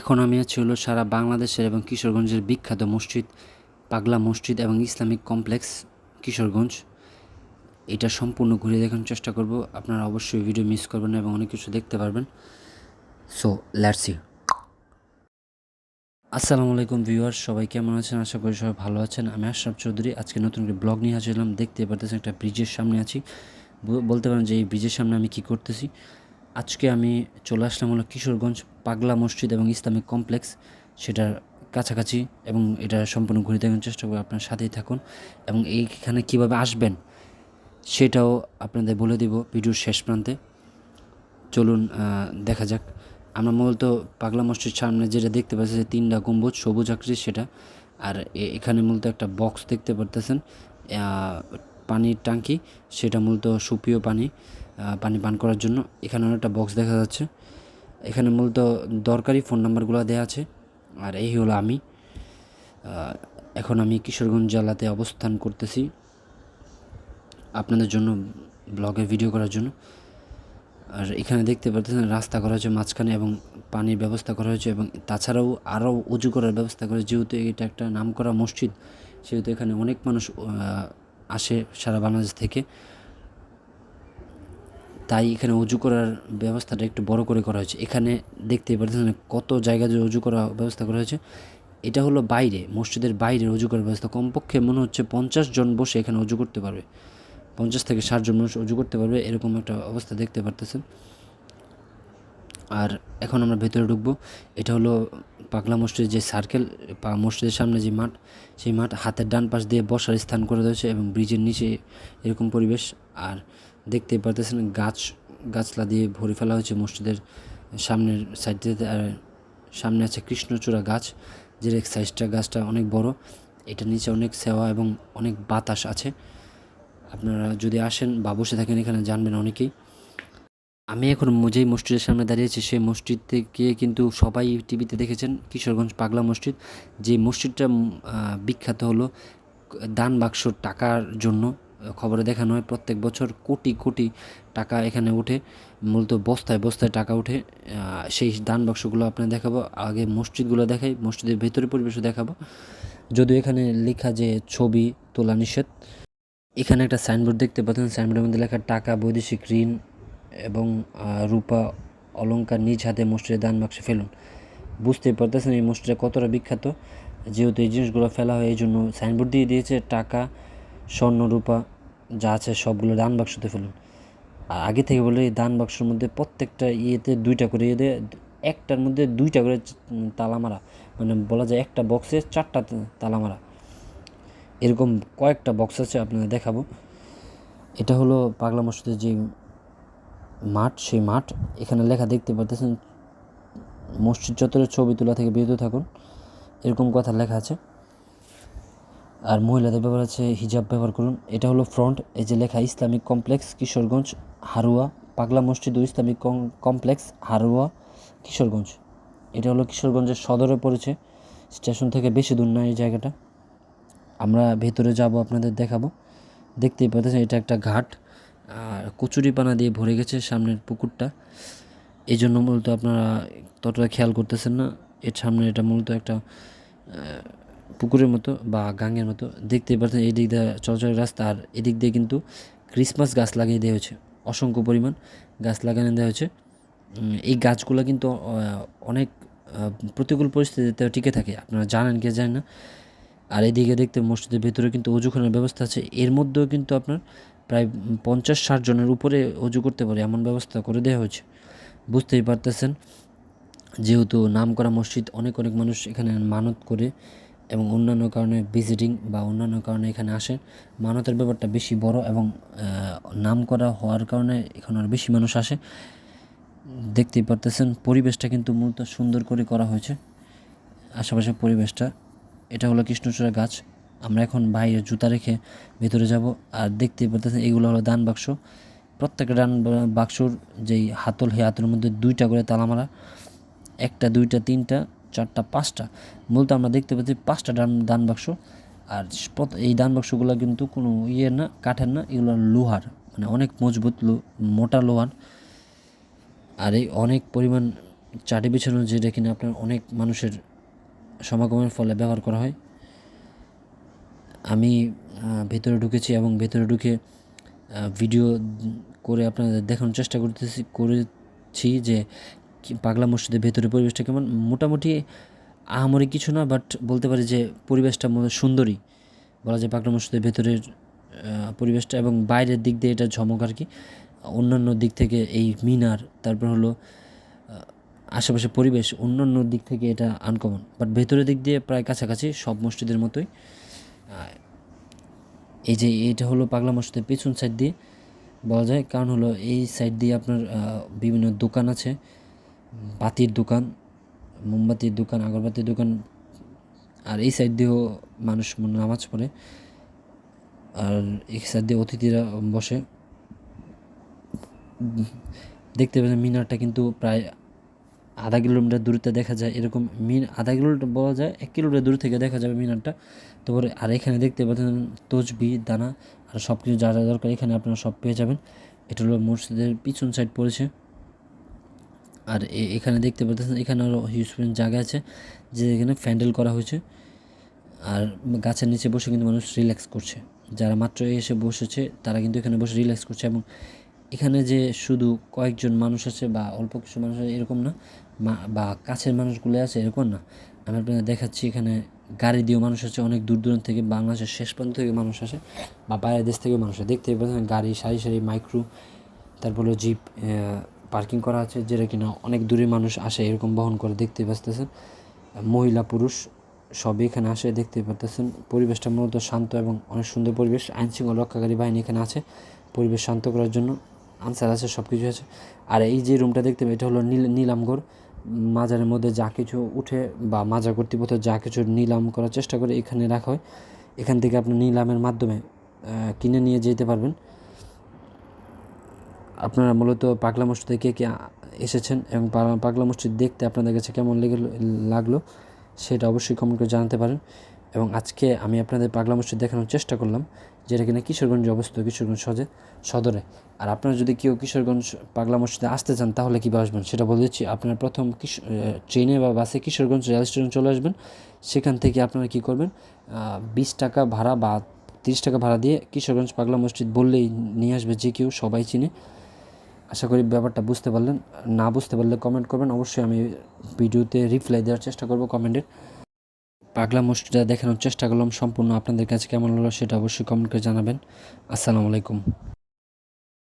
এখন আমি আছি হলো সারা বাংলাদেশের এবং কিশোরগঞ্জের বিখ্যাত মসজিদ, পাগলা মসজিদ এবং ইসলামিক কমপ্লেক্স কিশোরগঞ্জ। এটা সম্পূর্ণ ঘুরে দেখানোর চেষ্টা করব। আপনারা অবশ্যই ভিডিও মিস করবেন না এবং অনেক কিছু দেখতে পারবেন। সো লেটস সি আসসালামু আলাইকুম ভিউয়ার্স সবাই কেমন আছেন? আশা করি সবাই ভালো আছেন। আমি আশরাফ চৌধুরী। আজকে নতুন করে ব্লগ নিয়ে আসলাম দেখতে পারতেছেন একটা ব্রিজের সামনে আছি। বলতে পারেন যে এই ব্রিজের সামনে আমি কি করতেছি? আজকে আমি চলে আসলাম হলো কিশোরগঞ্জ পাগলা মসজিদ এবং ইসলামিক কমপ্লেক্স, সেটার কাছাকাছি এবং এটা সম্পূর্ণ ঘুরে দেখানোর চেষ্টা করব। আপনার সাথেই থাকুন এবং এইখানে কীভাবে আসবেন, সেটাও আপনাদের বলে দিব ভিডিওর শেষ প্রান্তে। চলুন দেখা যাক। আমরা মূলত পাগলা মসজিদ সামনে যেটা দেখতে পাচ্ছি যে তিনটা গম্বুজ, সবুজ আকৃতির সেটা। আর এখানে মূলত একটা বক্স দেখতে পারতেছেন পানির ট্যাঙ্কি, সেটা মূলত সুপ্রিয় পানি পানি পান করার জন্য। এখানে অনেকটা বক্স দেখা যাচ্ছে। এখানে মূলত দরকারি ফোন নাম্বারগুলো দেওয়া আছে, আর এই হলো আমি। এখন আমি কিশোরগঞ্জ জেলাতে অবস্থান করতেছি আপনাদের জন্য ব্লগে ভিডিও করার জন্য। আর এখানে দেখতে পাচ্ছেন রাস্তা করা হয়েছে মাঝখানে এবং পানির ব্যবস্থা করা হয়েছে এবং তাছাড়াও আরও উঁচু করার ব্যবস্থা করা যেহেতু এটা একটা নামকরা মসজিদ, সেহেতু এখানে অনেক মানুষ আসে সারা বাংলাদেশ থেকে। তাই এখানে উজু করার ব্যবস্থাটা একটু বড় করে করা হয়েছে। এখানে দেখতে পাচ্ছেন কত জায়গা জুড়ে উজু করার ব্যবস্থা করা হয়েছে। এটা হলো বাইরে, মসজিদের বাইরে উজু করার ব্যবস্থা। কমপক্ষে মনে হচ্ছে পঞ্চাশ জন বসে এখানে উজু করতে পারবে। পঞ্চাশ থেকে ষাট জন মানুষ উজু করতে পারবে, এরকম একটা অবস্থা দেখতে পারতেছেন। আর এখন আমরা ভেতরে ঢুকবো। এটা হলো পাগলা মসজিদের যে সার্কেল বা মসজিদের সামনে যে মাঠ, সেই মাঠ হাতের ডান পাশ দিয়ে বসার স্থান করে দিয়েছে এবং ব্রিজের নিচে এরকম পরিবেশ। আর দেখতেই পারতেছেন, গাছ, গাছলা দিয়ে ভরে ফেলা হয়েছে মসজিদের সামনের সাইড আর সামনে আছে কৃষ্ণচূড়া গাছ, যে সাইজটা গাছটা অনেক বড়, এটা নিচে অনেক সেওয়া এবং অনেক বাতাস আছে। আপনারা যদি আসেন বা বসে থাকেন এখানে জানবেন অনেকেই। আমি এখন যেই মসজিদের সামনে দাঁড়িয়েছি সেই মসজিদ থেকে কিন্তু সবাই টিভিতে দেখেছেন কিশোরগঞ্জ পাগলা মসজিদ। যে মসজিদটা বিখ্যাত হলো দান বাক্স টাকার জন্য। খবরে দেখানো হয়, প্রত্যেক বছর কোটি কোটি টাকা এখানে ওঠে মূলত বস্তায় বস্তায় টাকা ওঠে সেই দান বাক্সগুলো আপনার দেখাবো, আগে মসজিদগুলো দেখাই, মসজিদের ভেতরে পরিবেশও দেখাবো। যদিও এখানে লেখা যে ছবি তোলা নিষেধ, এখানে একটা সাইনবোর্ড দেখতে পাচ্ছেন, সাইনবোর্ডের মধ্যে লেখা, টাকা, বৈদেশিক ঋণ এবং রূপা, অলঙ্কার নিজ হাতে মসজিদের দান বাক্সে ফেলুন। বুঝতেই পারতেছেন এই মসজিদটা কতটা বিখ্যাত। যেহেতু এই জিনিসগুলো ফেলা হয়, এই জন্য সাইনবোর্ড দিয়ে দিয়েছে, টাকা, স্বর্ণ, রূপা যা আছে সবগুলো দান বাক্সতে ফেলুন। আর আগে থেকে বলে এই দান বাক্সের মধ্যে প্রত্যেকটা ইয়েতে দুইটা করে ইয়ে একটার মধ্যে দুইটা করে তালা মারা। মানে বলা যায় একটা বক্সে চারটা তালা মারা। এরকম কয়েকটা বক্স আছে, আপনাদের দেখাবো। এটা হলো পাগলা মসজিদের যে মাঠ, সেই মাঠ। এখানে লেখা দেখতে পারতেছেন, মসজিদ চত্বরের ছবি তোলা থেকে বিরত থাকুন। এরকম কথা লেখা আছে। আর মহিলাদের ব্যাপার আছে, হিজাব ব্যবহার করুন। এটা হলো ফ্রন্ট এই যে লেখা, ইসলামিক কমপ্লেক্স কিশোরগঞ্জ, হারুয়া, পাগলা মসজিদ ও Islamic com- complex Harua, Kishoreganj. এটা হলো কিশোরগঞ্জের সদরে পড়েছে, স্টেশন থেকে বেশি দূর না এই জায়গাটা। আমরা ভেতরে যাব, আপনাদের দেখাবো। দেখতেই পাচ্ছেন এটা একটা ঘাট। আর কচুরিপানা দিয়ে ভরে গেছে সামনের পুকুরটা। এই জন্য মূলত আপনারা ততটা খেয়াল করতেছেন না। এর সামনে এটা মূলত একটা পুকুরের মতো বা গাঙের মতো দেখতেই পাচ্ছেন এই দিক দিয়ে চলাচলের রাস্তা আর এদিক দিয়ে কিন্তু ক্রিসমাস গাছ লাগিয়ে দেওয়া হয়েছে। অসংখ্য পরিমাণ গাছ লাগানো দেওয়া হয়েছে। এই গাছগুলো কিন্তু অনেক প্রতিকূল পরিস্থিতিতে টিকে থাকে। আপনারা জানেন কে জানেন না? আর এদিকে দেখতে মসজিদের ভেতরে কিন্তু অজুখানার ব্যবস্থা আছে। এর মধ্যেও কিন্তু আপনার প্রায় পঞ্চাশ ষাট জনের উপরে অজু করতে পারে এমন ব্যবস্থা করে দেওয়া হয়েছে। বুঝতেই পারতেছেন, যেহেতু নাম করা মসজিদ অনেক অনেক মানুষ এখানে মানত করে এবং অন্যান্য কারণে ভিজিটিং বা অন্যান্য কারণে এখানে আসে, মানতের ব্যাপারটা বেশি বড় এবং নাম করা হওয়ার কারণে এখানে আর বেশি মানুষ আসে। দেখতেই পারতেছেন, পরিবেশটা কিন্তু মূলত সুন্দর করে করা হয়েছে। আশেপাশের পরিবেশটা, এটা হলো কৃষ্ণচূড়া গাছ। আমরা এখন বাইরে জুতা রেখে ভেতরে যাব আর দেখতেই পারতেছেন, এগুলো হলো দান বাক্স। প্রত্যেকটা ডান বাক্সর যেই হাতল, সেই হাতের মধ্যে দুইটা করে তালা মারা। একটা, দুইটা, তিনটা চারটা, পাঁচটা। মূলত আমরা দেখতে পাচ্ছি পাঁচটা দান দান বাক্স। আর এই দান বাক্সগুলো কিন্তু কোনো ইয়ে না, কাঠের না, এগুলো লোহার। মানে অনেক মজবুত মোটা লোহার। আর এই অনেক পরিমাণ চাটি বিছানো যেটা কিনা আপনার অনেক মানুষের সমাগমের ফলে ব্যবহার করা হয়। আমি ভেতরে ঢুকেছি এবং ভেতরে ঢুকে ভিডিও করে আপনাদের দেখানোর চেষ্টা করতেছি, করেছি যে পাগলা মসজিদের ভেতরে পরিবেশটা কেমন? মোটামুটি আহামরি কিছু না বাট বলতে পারি যে পরিবেশটা সুন্দরই। বলা যায় পাগলা মসজিদের ভেতরের পরিবেশটা এবং বাইরের দিক দিয়ে এটা ঝমক আর কি। অন্যান্য দিক থেকে এই মিনার, তারপর হলো আশেপাশে পরিবেশ, অন্যান্য দিক থেকে এটা আনকমন বাট ভেতরের দিক দিয়ে প্রায় কাছাকাছি, সব মসজিদের মতোই। এই যে এটা হলো পাগলা মসজিদের পেছন সাইড দিয়ে বলা যায়। কারণ হলো এই সাইড দিয়ে আপনার বিভিন্ন দোকান আছে। বাতির দোকান, মোমবাতির দোকান, আগরবাতির দোকান, আর এই সাইড দিয়েও মানুষ নামাজ পড়ে। আর এই সাইড দিয়ে অতিথিরা বসে। দেখতে পাচ্ছেন মিনারটা কিন্তু প্রায় আধা কিলোমিটার দূরত্বে দেখা যায় এরকম মিন, আধা কিলোমিটার বলা যায়, এক কিলোমিটার দূর থেকে দেখা যাবে মিনারটা। তারপরে আর এখানে দেখতে পাচ্ছেন তসবি, দানা, আর সব কিছু যা যা দরকার এখানে আপনারা সব পেয়ে যাবেন। এটা হলো মসজিদের পিছন সাইড পড়েছে। আর এখানে দেখতে পাচ্ছেন এখানে আরও হিউজ জায়গা আছে, যে এখানে প্যান্ডেল করা হয়েছে। আর গাছের নিচে বসে কিন্তু মানুষ রিল্যাক্স করছে। যারা মাত্র এসে বসেছে, তারা কিন্তু এখানে বসে রিল্যাক্স করছে এবং এখানে যে শুধু কয়েকজন মানুষ আছে বা অল্প কিছু মানুষ আছে, এরকম না। বা কাছের মানুষগুলো আছে, এরকম না। আমি আপনাদের দেখাচ্ছি, এখানে গাড়ি দিয়েও মানুষ আছে, অনেক দূর দূরান্ত থেকে, বাংলাদেশের শেষ প্রান্ত থেকে মানুষ আসে, বা বাইরের দেশ থেকে মানুষ আসে। দেখতে পাচ্ছেন, গাড়ি, সারি সারি মাইক্রো তারপর জিপ পার্কিং করা আছে, যেটা কিনা অনেক দূরে মানুষ আসে, এরকম বহন করে দেখতে পাচ্তেছেন মহিলা, পুরুষ সবই এখানে আসে, দেখতে পারতেছেন। পরিবেশটা মূলত শান্ত এবং অনেক সুন্দর পরিবেশ। আইন শৃঙ্খলা রক্ষাকারী বাহিনী এখানে আছে, পরিবেশ শান্ত করার জন্য আনসার আছে সব কিছু আছে। আর এই যে রুমটা দেখতে এটা হলো নীল নিলামঘর মাজারের মধ্যে যা কিছু উঠে বা মাজার কর্তৃপক্ষ যা কিছু নিলাম করার চেষ্টা করে এখানে রাখা হয়। এখান থেকে আপনি নিলামের মাধ্যমে কিনে নিয়ে যেতে পারবেন। আপনারা মূলত পাগলা মসজিদে কে কে এসেছেন এবং পাগলা মসজিদ দেখতে আপনাদের কাছে কেমন লেগে লাগল সেটা অবশ্যই কমেন্ট করে জানাতে পারেন। এবং আজকে আমি আপনাদের পাগলা মসজিদ দেখানোর চেষ্টা করলাম, যেটা কিনা কিশোরগঞ্জে অবস্থিত, কিশোরগঞ্জ সদে সদরে। আর আপনারা যদি কেউ কিশোরগঞ্জ পাগলা মসজিদে আসতে চান, তাহলে কীভাবে আসবেন সেটা বলে দিচ্ছি। আপনারা প্রথম ট্রেনে বা বাসে কিশোরগঞ্জ রেল স্টেশন চলে আসবেন। সেখান থেকে আপনারা কী করবেন বিশ টাকা ভাড়া বা তিরিশ টাকা ভাড়া দিয়ে কিশোরগঞ্জ পাগলা মসজিদ বললেই নিয়ে আসবে যে কেউ, সবাই চিনে। আশা করি ব্যাপারটা বুঝতে পারলেন। না বুঝতে পারলে কমেন্ট করবেন। অবশ্যই আমি ভিডিওতে রিপ্লাই দেওয়ার চেষ্টা করব কমেন্টের পাগলা মসজিদটা দেখানোর চেষ্টা করলাম। সম্পূর্ণ আপনাদের কাছে কেমন হলো সেটা অবশ্যই কমেন্ট করে জানাবেন। আসসালামু আলাইকুম।